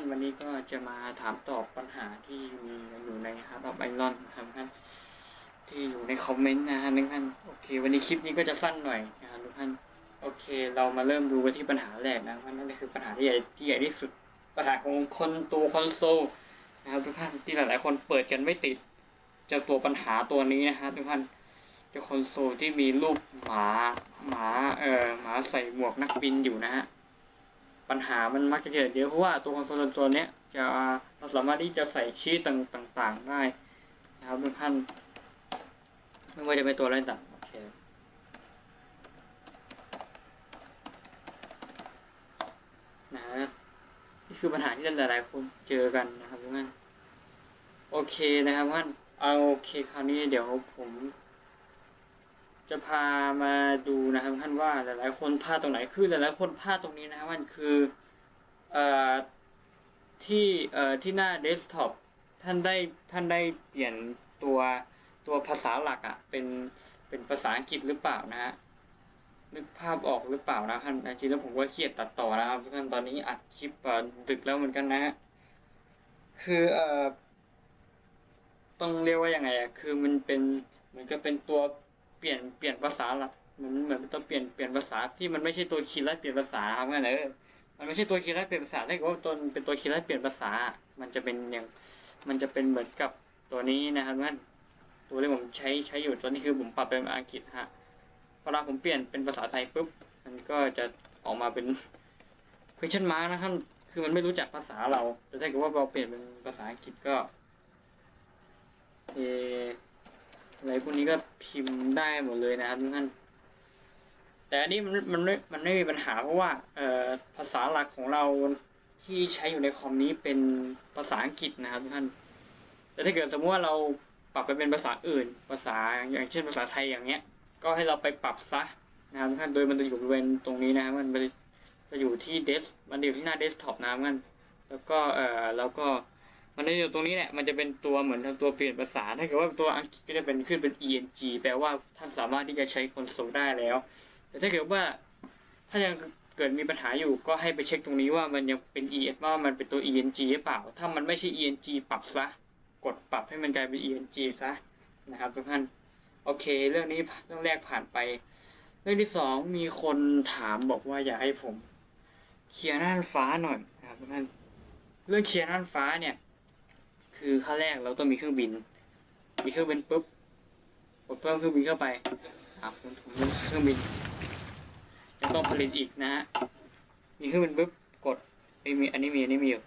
านวันนี้ก็จะมาถามตอบปัญหาที่มีอยู่ในฮาร์ดออฟไอรอนนะครับท่านที่อยู่ในคอมเมนต์นะฮะทุกท่านโอเค วันนี้คลิปนี้ก็จะสั้นหน่อยนะครับทุกท่านโอเค เรามาเริ่มดูกันที่ปัญหาแรกนะว่านั่นก็คือปัญหาที่ใหญ่ที่ใหญ่ที่สุดปัญหาของคนตัวคอนโซลนะครับทุกท่านที่หลาย ๆ คนเปิดกันไม่ติดเจอตัวปัญหาตัวนี้นะฮะทุกท่านจ้าคอนโซลที่มีรูปหมาหมาเอ่อหมาใส่หมวกนักบินอยู่นะฮะ ปัญหามันมักจะเกิดเยอะเพราะว่าตัวคอนโซลตัวเนี้ยจะเราสามารถที่จะใส่ชีตต่างๆได้นะครับทุกท่านไม่ว่าจะเป็นตัวอะไรต่างโอเคนะฮะนี่คือปัญหาที่หลายๆคนเจอกันนะครับทุกท่านโอเคนะครับท่านเอาโอเคคราวนี้เดี๋ยวผม จะพามาดูนะครับท่านว่าหลายๆคนพลาดตรงไหนคือหลายๆคนพลาดตรงนี้นะครับมันคือเอ่อที่เอ่อที่หน้าเดสก์ท็อปท่านได้ท่านได้เปลี่ยนตัวตัวภาษาหลักอะ่ะเป็นเป็นภาษาอังกฤษหรือเปล่านะฮะนึกภาพออกหรือเปล่านะท่านจริงแล้วผมก็เครียดตัดต่อนะครับทุกท่านตอนนี้อัดคลิปอ่อดึกแล้วเหมือนกันนะฮะคือเอ่อต้องเรียกว่ายังไงอะคือมันเป็นเหมือนกับเป็นตัว เปลี่ยนเปลี่ยนภาษาละเหมือนเหมือนต้องเปลี่ยนเปลี่ยนภาษาที่มันไม่ใช่ตัวคีย์และเปลี่ยนภาษาครับงั้นเออมันไม่ใช่ตัวคีย์และเปลี่ยนภาษาถ้าเกิดว่าตัวเป็นตัวคีย์และเปลี่ยนภาษา มันจะเป็นอย่างมันจะเป็นเหมือนกับตัวนี้นะครับงั้นตัวที่ผมใช้ใช้อยู่ตอนนี้คือผมปรับเป็นภาษาอังกฤษฮะพอเราผมเปลี่ยนเป็นภาษาไทยปุ๊บมันก็จะออกมาเป็น question mark นะครับคือมันไม่รู้จักภาษาเรา แต่ถ้าเกิดว่าเราเปลี่ยนเป็นภาษาอังกฤษก็เอ อะไรพวกนี้ก็พิมพ์ได้หมดเลยนะครับทุกท่านแต่อันนี้มันมันไม่มันไม่มีปัญหาเพราะว่าเอ่อภาษาหลักของเราที่ใช้อยู่ในคอมนี้เป็นภาษาอังกฤษนะครับทุกท่านแต่ถ้าเกิดสมมติว่าเราปรับไปเป็นภาษาอื่น ภาษาอย่างเช่นภาษาไทยอย่างเงี้ย ก็ให้เราไปปรับซะนะครับทุกท่านโดยมันจะอยู่บริเวณตรงนี้นะครับมันจะอยู่ที่เดสมันอยู่ที่หน้าเดสก์ท็อปนะครับท่านแล้วก็เอ่อแล้วก็ มันจะอยู่ตรงนี้แหละ มันจะเป็นตัวเหมือนตัวเปลี่ยนภาษา ถ้าเกิดว่าตัวอังกฤษก็จะเป็นขึ้นเป็น eng แปลว่าท่านสามารถที่จะใช้คอนโซลได้แล้ว แต่ถ้าเกิดว่าถ้ายังเกิดมีปัญหาอยู่ก็ให้ไปเช็คตรงนี้ว่ามันยังเป็น es ว่ามันเป็นตัว eng หรือเปล่า ถ้ามันไม่ใช่ eng ปรับซะ กดปรับให้มันกลายเป็น eng ซะนะครับทุกท่าน โอเค เรื่องนี้เรื่องแรกผ่านไป เรื่องที่สองมีคนถามบอกว่าอยากให้ผมเคลียร์น่านฟ้าหน่อยนะครับทุกท่าน เรื่องเคลียร์น่านฟ้าเนี่ย คือขั้นแรกเราต้องมีเครื่องบิน มีเครื่องบินปุ๊บกดเพิ่มเครื่องบินเข้าไปอะผมผมเครื่องบินยังต้องผลิตอีกนะฮะมีเครื่องบินปุ๊บกดไม่มีอันนี้มีอันนี้มีอยู่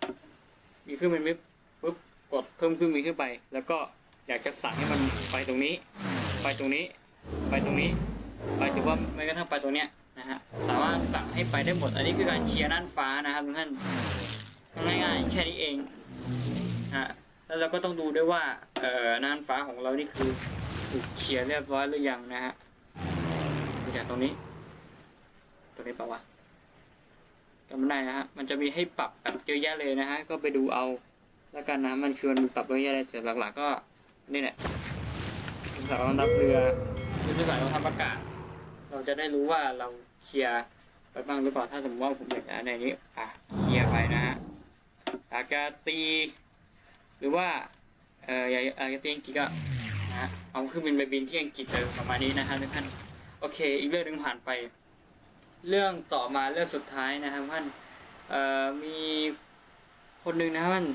มีเครื่องบินปุ๊บปุ๊บกดเพิ่มเครื่องบินขึ้นไป แล้วก็อยากจะสั่งให้มันไปตรงนี้ ไปตรงนี้ ไปตรงนี้ ไปถือว่าไม่กระทั่งไปตรงเนี้ยนะฮะสามารถสั่งให้ไปได้หมด อันนี้คือการเคลียร์น่านฟ้านะครับทุกท่านง่ายๆแค่นี้เองฮะ แล้วเราก็ต้องดูด้วยว่า เอ่อน่านฟ้าของเรานี่คือถูกเคลียร์เรียบร้อยหรือยังนะฮะดูจากตรงนี้ ตรงนี้ปะวะจำไม่ได้นะฮะ มันจะมีให้ปรับแบบเยอะแยะเลยนะฮะ ก็ไปดูเอา แล้วกันนะ มันคือมันปรับเยอะแยะเลยแต่หลัก ๆ ก็นี่แหละสายกองทัพเรือหรือเป็นสายกองทัพอากาศ เราจะได้รู้ว่าเราเคลียร์ไปบ้างหรือเปล่า ถ้าสมมติว่าผมอยากจะในนี้ อะ เคลียร์ไปนะฮะอากาตี หรือว่าเอ่ออยากอยากจะตีอังกฤษก็นะฮะเอาเครื่องบินไปบินที่อังกฤษเลยประมาณนี้นะฮะทุกท่านโอเค อีกเรื่องหนึ่งผ่านไป เรื่องต่อมาเรื่องสุดท้ายนะครับท่านเอ่อมีคนหนึ่งนะครับท่าน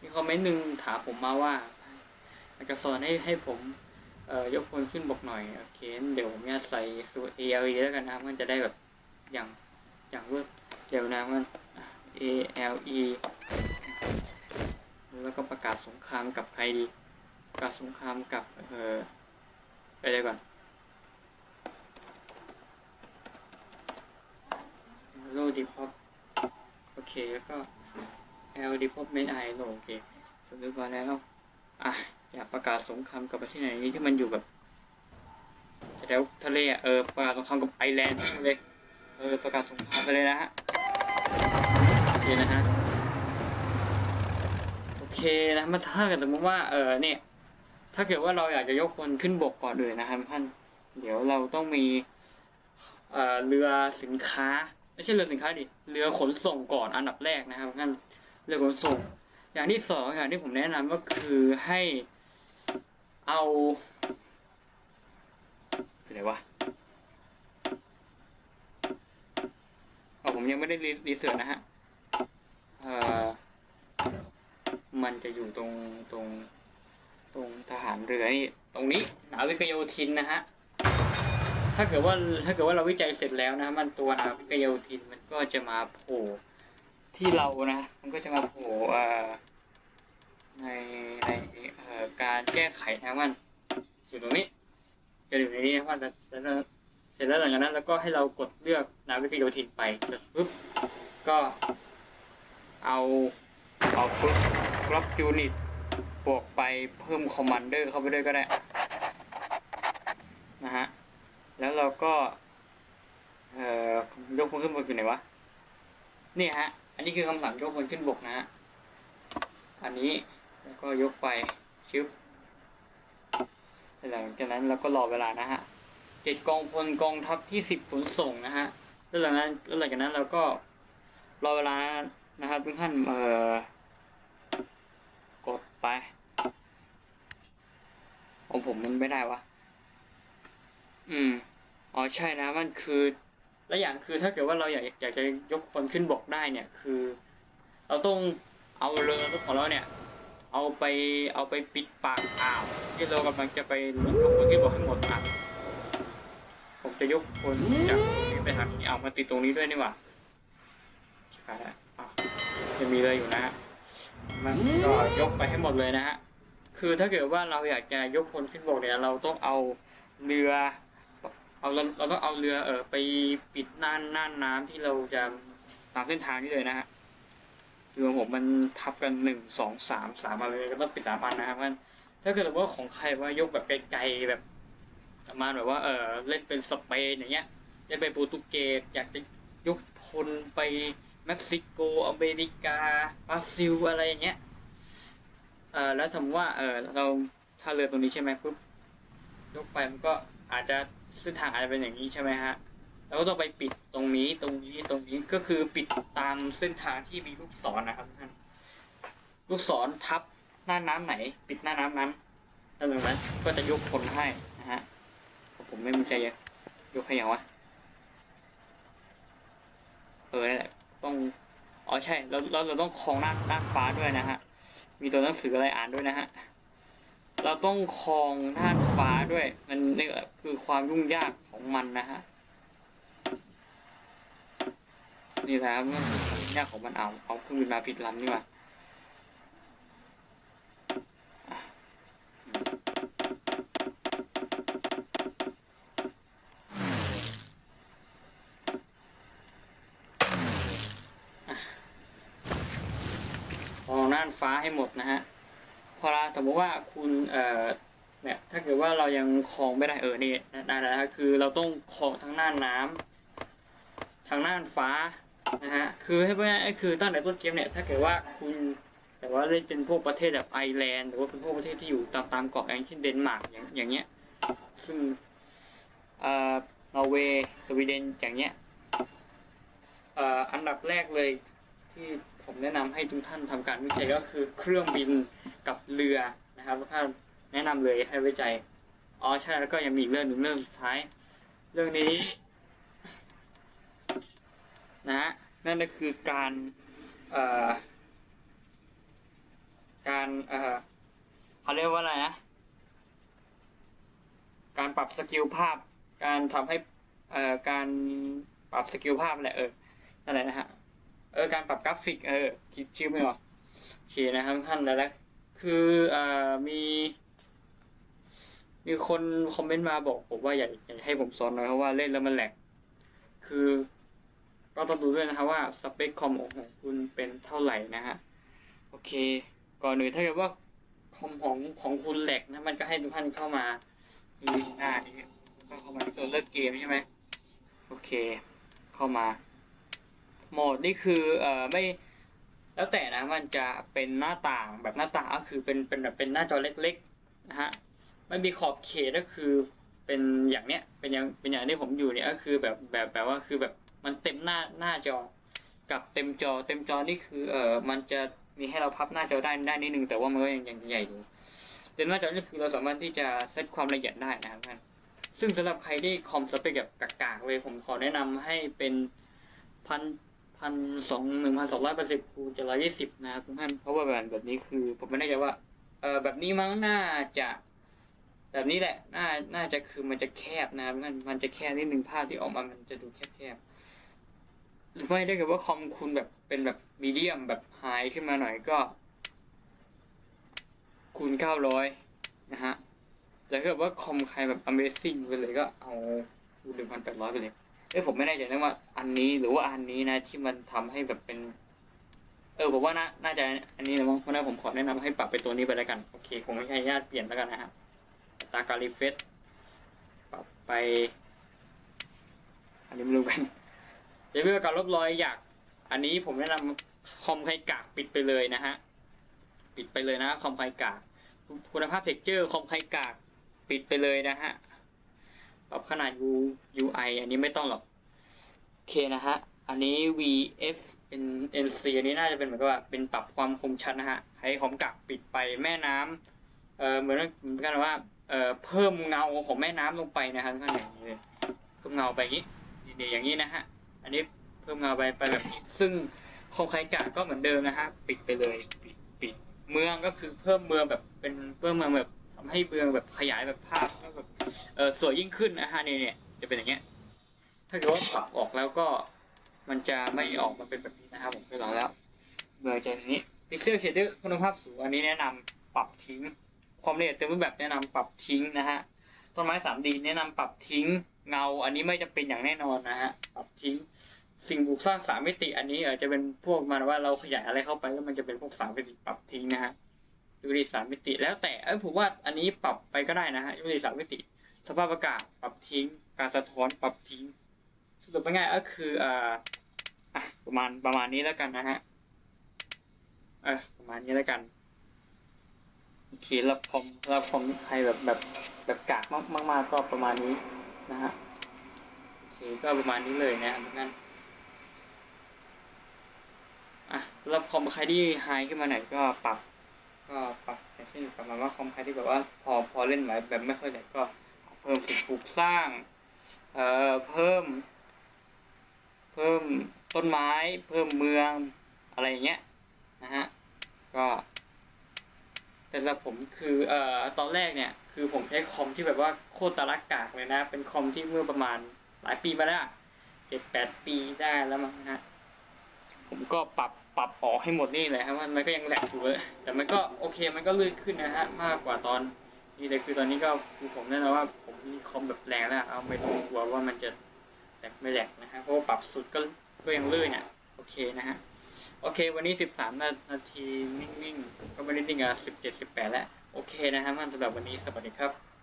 มีคอมเมนต์หนึ่งถามผมมาว่าอยากจะสอนให้ให้ผมเอ่อยกพลขึ้นบกหน่อยโอเคเดี๋ยวผมจะใส่สูตร ALE แล้วกันนะครับมันจะได้แบบอย่างอย่างรวดเร็วนะมัน ALE แล้วก็ประกาศสงครามกับใครดี ประกาศสงครามกับเออไปเลยก่อนโลดีพอปโอเค แล้วก็ L Development I โอเคสรุปมาแล้วอะอยากประกาศสงครามกับประเทศไหนที่มันอยู่แบบแถวทะเลอะเออประกาศสงครามกับไอร์แลนด์เลยเออประกาศสงครามไปเลยนะฮะโอเคนะฮะ เคนะมันถ้าเกิดสมมติว่าเออเนี่ย ถ้าเกิดว่าเราอยากจะยกคนขึ้นบกก่อนเลยนะครับท่านเดี๋ยวเราต้องมีเอ่อเรือสินค้า ไม่ใช่เรือสินค้าดิเรือขนส่งก่อนอันดับแรกนะครับท่านเรือขนส่ง อย่างที่สองอย่างที่ผมแนะนำก็คือให้เอาคือไหนวะอ๋อผมยังไม่ได้รีเสิร์ชนะฮะเอ่อ มันจะอยู่ตรงตรงตรงทหารเรือนี่ตรงนี้นาวิกโยธินนะฮะถ้าเกิดว่าถ้าเกิดว่าเราวิจัยเสร็จแล้วนะ มันตัวนาวิกโยธินมันก็จะมาโผล่ที่เรานะ มันก็จะมาโผล่ในในการแก้ไขนะมันอยู่ตรงนี้จะอยู่ในนี้นะว่าจะจะเสร็จแล้วหลังจากนั้นแล้วก็ให้เรากดเลือกนาวิกโยธินไปเสร็จปุ๊บก็เอาเอาปุ๊บ กรอบยูนิตบวกไปเพิ่มคอมมานเดอร์เข้าไปด้วยก็ได้ นะฮะ แล้วเราก็ เอ่อยกพลขึ้นบกอยู่ไหนวะ นี่ฮะ อันนี้คือคำสั่งยกพลขึ้นบกนะฮะ อันนี้แล้วก็ยกไปชึบหลังจากนั้นเราก็รอเวลานะฮะเจ็ดกองพลกองทัพที่สิบขนส่งนะฮะแล้วหลังนั้นแล้วหลังจากนั้นเราก็รอเวลานะครับทุกท่านเอ่อ ไป ของผมมันไม่ได้วะ อืม อ๋อใช่นะ มันคือ และอย่างคือถ้าเกิดว่าเราอยากอยากจะยกคนขึ้นบกได้เนี่ย คือ เราต้องเอาเรือของเราเนี่ย เอาไปเอาไปปิดปากอ่าวที่เรากำลังจะไปยกคนขึ้นบกให้หมดอะผมจะยกคนจากตรงนี้ไปทางนี้เอามาติดตรงนี้ด้วยนี่หว่าใช่แล้วอะจะมีเรืออยู่นะฮะ มันก็ยกไปให้หมดเลยนะฮะ คือถ้าเกิดว่าเราอยากจะยกคนขึ้นบกเนี่ย เราต้องเอาเรือ เอาเราเราต้องเอาเรือเออไปปิดน่านน่านน้ำที่เราจะตามเส้นทางนี้เลยนะฮะ คือของผมมันทับกันหนึ่งสองสามสามมาเลยก็ต้องปิดสามอันนะครับมันถ้าเกิดว่าของใครว่ายกแบบไกลๆแบบประมาณแบบว่าเออเล่นเป็นสเปนอย่างเงี้ยเล่นไปโปรตุเกสอยากจะยกพลไป เม็กซิโก อเมริกาบราซิลอะไรอย่างเงี้ย เออแล้วสมมติว่า เออเราถ้าเรือตรงนี้ใช่ไหมปุ๊บยกไปมันก็อาจจะเส้นทางอาจจะเป็นอย่างนี้ใช่ไหมฮะแล้วก็ต้องไปปิดตรงนี้ตรงนี้ตรงนี้ก็คือปิดตามเส้นทางที่มีลูกศรนะครับท่านลูกศรทับหน้าน้ำไหน ปิดหน้าน้ำนั้นแล้วจากนั้นก็จะยกคนให้นะฮะผมไม่มั่นใจยยกให้ยังวะ เออนั่นแหละต้ องอ๋อใช่เราเราเราต้องคลองด้านด้านฟ้าด้วยนะฮะ มีตัวหนังสืออะไรอ่านด้วยนะฮะ เราต้องคลองด้านฟ้าด้วย มันนี่คือความยุ่งยากของมันนะฮะ นี่แหละครับนี่คือความยากของมันเอาเอาเครื่องบินมาผิดลำนี่หว่าอะอืมอะคลองด้านฟ้าให้หมดนะฮะ พอเรา สมมติว่าคุณเอ่อเนี่ยถ้าเกิดว่าเรายังคลองไม่ได้เออนี่ได้แล้วคือเราต้องคลองทั้งน่านน้ำทั้งน่านฟ้านะฮะคือให้ว่าไอ้คือตั้งแต่ต้นเกมเนี่ยถ้าเกิดว่าคุณแต่ว่าเล่นเป็นพวกประเทศแบบไอร์แลนด์หรือว่าเป็นพวกประเทศที่อยู่ตามตามเกาะอย่างเช่นเดนมาร์กอย่างอย่างเงี้ยซึ่งเอ่อนอร์เวย์สวีเดนอย่างเงี้ยเอ่ออันดับแรกเลยที่ ผมแนะนำให้ทุกท่านทำการวิจัยก็คือ เครื่องบินกับเรือนะครับทุกท่านแนะนำเลยให้วิจัยอ๋อใช่แล้วก็ยังมีเรื่องหนึ่งเรื่องสุดท้าย เรื่องนี้นะฮะนั่นก็คือการการเขาเรียกว่าอะไรนะ การปรับสกิลภาพ การทำให้การปรับสกิลภาพแหละเออนั่นแหละนะฮะ เออการปรับกราฟิกเออคิดชื่อไม่ออกโอเคนะครับท่านแล้วนะคืออ่อมี มีคนคอมเมนต์มาบอกผมว่าอยากอยากให้ผมสอนหน่อยเพราะว่าเล่นแล้วมันแหลกคือก็ต้องดูด้วยนะครับว่าสเปคคอมของคุณเป็นเท่าไหร่นะฮะโอเค ก่อนอื่นถ้าเกิดว่าคอมของของคุณแหลกนะมันก็ให้ทุกท่านเข้ามาที่หน้านี้ก็เข้ามาที่ตัวเลือกเกมใช่ไหมโอเค เข้ามา โหมดนี่คือเอ่อไม่แล้วแต่นะมันจะเป็นหน้าต่างแบบหน้าต่างก็คือเป็นเป็นแบบเป็นหน้าจอเล็กๆนะฮะไม่มีขอบเขตก็คือเป็นอย่างเนี้ยเป็นอย่างเป็นอย่างที่ผมอยู่เนี่ยก็คือแบบแบบแบบว่าคือแบบมันเต็มหน้าหน้าจอ กับเต็มจอ เต็มจอนี่คือเอ่อมันจะมีให้เราพับหน้าจอได้ได้นิดนึงแต่ว่ามันก็ยังยังใหญ่อยู่เต็มหน้าจอนี่คือเราสามารถที่จะเซตความละเอียดได้นะครับท่านซึ่งสำหรับใครที่คอมสเปคแบบกากๆเลยผมขอแนะนำให้เป็นพัน พันสองหนึ่งพันสองร้อยแปดสิบคูณเจ็ดร้อยยี่สิบนะครับทุกท่านเพราะว่าแบบแบบนี้คือ ผมไม่แน่ใจว่า เออแบบนี้มั้งน่าจะ แบบนี้แหละ น่า น่าจะคือมันจะแคบนะครับมันมันจะแคบนิดนึงภาพที่ออกมามันจะดูแคบๆหรือไม่ได้กิดว่าคอมคุณแบบเป็นแบบมีเดียมแบบไฮขึ้นมาหน่อยก็ คูณเก้าร้อยนะฮะแต่ถ้าเกิดว่าคอมใครแบบ Amazing ไปเลยก็เอาคูณหนึ่งพันแปดร้อยไปเลย เอ้ยผมไม่แน่ใจนะว่า อันนี้หรือว่าอันนี้นะ ที่มันทำให้แบบเป็น เออผมว่าน่าน่าจะอันนี้นะมั้งเพราะนั้นผมขอแนะนำให้ปรับไปตัวนี้ไปแล้วกันโอเคคงไม่ใช่ญาติเปลี่ยนแล้วกันนะฮะอัตาการรีเฟซปรับไป อันนี้ไม่รู้กันเดี๋ยวเพื่อการลบรอยอยาก อันนี้ผมแนะนำคอมไคกากปิดไปเลยนะฮะปิดไปเลยนะคอมไคกากคุณภาพเท็กเจอร์คอมไคกากปิดไปเลยนะฮะ ปรับขนาด U UI อันนี้ไม่ต้องหรอกโอเคนะฮะ อันนี้ VS N NC อันนี้น่าจะเป็นเหมือนกับว่าเป็นปรับความคมชัดนะฮะ ให้คอมกักปิดไปแม่น้ำเอ่อเหมือนเหมือนกันว่าเอ่อเพิ่มเงาของแม่น้ำลงไปนะครับข้างในนี้เลยเพิ่มเงาไปอย่างนี้นี่ๆอย่างนี้นะฮะ อันนี้เพิ่มเงาไปไปแบบนี้ซึ่งคอมไคกะก็เหมือนเดิมนะฮะ ปิดไปเลยปิดปิดเมืองก็คือเพิ่มเมืองแบบเป็นเพิ่มเมืองแบบำให้เมืองแบบขยายแบบภาพแบบเออสวยยิ่งขึ้นนะฮะเนี่ยเนี่ยจะเป็นอย่างเงี้ย ถ้าเกิดว่าปรับออกแล้วก็มันจะไม่ออกมาเป็นแบบนี้นะครับผมเคยลองแล้วเมื่อจะอย่างนี้ Pixel Shader คุณภาพสูงอันนี้แนะนำปรับทิ้ง ความละเอียดเต็มรูปแบบแนะนำปรับทิ้งนะฮะต้นไม้ 3D แนะนำปรับทิ้งเงา อันนี้ไม่จะเป็นอย่างแน่นอนนะฮะปรับทิ้งสิ่งบุกสร้างสามมิติ อันนี้อาจจะเป็นพวกมันว่าเราขยายอะไรเข้าไปแล้วมันจะเป็นพวกสามมิติปรับทิ้งนะฮะ ยูริสามมิติ แล้วแต่เอ้ผมว่าอันนี้ปรับไปก็ได้นะฮะยูริสามมิติ สภาพอากาศปรับทิ้ง การสะท้อนปรับทิ้งสรุปง่ายก็คืออ่าประมาณประมาณนี้แล้วกันนะฮะเออประมาณนี้แล้วกันโอเครับคอมรับคอมใครแบบแบบแบบกากมากมากก็ประมาณนี้นะฮะโอเคก็ประมาณนี้เลยนะครับทุกท่านอะสำหรับคอมใครที่ไฮขึ้นมาหน่อยก็ปรับ ก็ปรับอย่างเช่น ประมาณว่าคอมใครที่แบบว่าพอพอเล่นไหวแบบไม่ค่อยแหลกก็เพิ่มสิ่งปลูกสร้าง เอ่อเพิ่ม เพิ่มต้นไม้ เพิ่มเมืองอะไรอย่างเงี้ยนะฮะก็แต่สำหรับผมคือเอ่อตอนแรกเนี่ย คือผมใช้คอมที่แบบว่าโคตรตะลักกากเลยนะ เป็นคอมที่เมื่อประมาณหลายปีมาแล้วเจ็ดแปดปีได้แล้วมั้งนะฮะ ผมก็ปรับปรับออกให้หมดนี่เลยครับมันก็ยังแหลกอยู่เลยแต่มันก็โอเคมันก็ลื่นขึ้นนะฮะมากกว่าตอนนี่เลยคือตอนนี้ก็คือผมแน่นอนว่าผมมีคอมแบบแรงแล้วเอาไม่ต้องกลัวว่ามันจะแหลกไม่แหลกนะฮะเพราะปรับสุดก็ก็ยังลื่นอะโอเคนะฮะโอเค วันนี้สิบสามนาทีนิ่งๆ ก็ไม่ได้นิ่งอะสิบเจ็ดสิบแปดแล้ว โอเคนะฮะมันสำหรับวันนี้สวัสดีครับ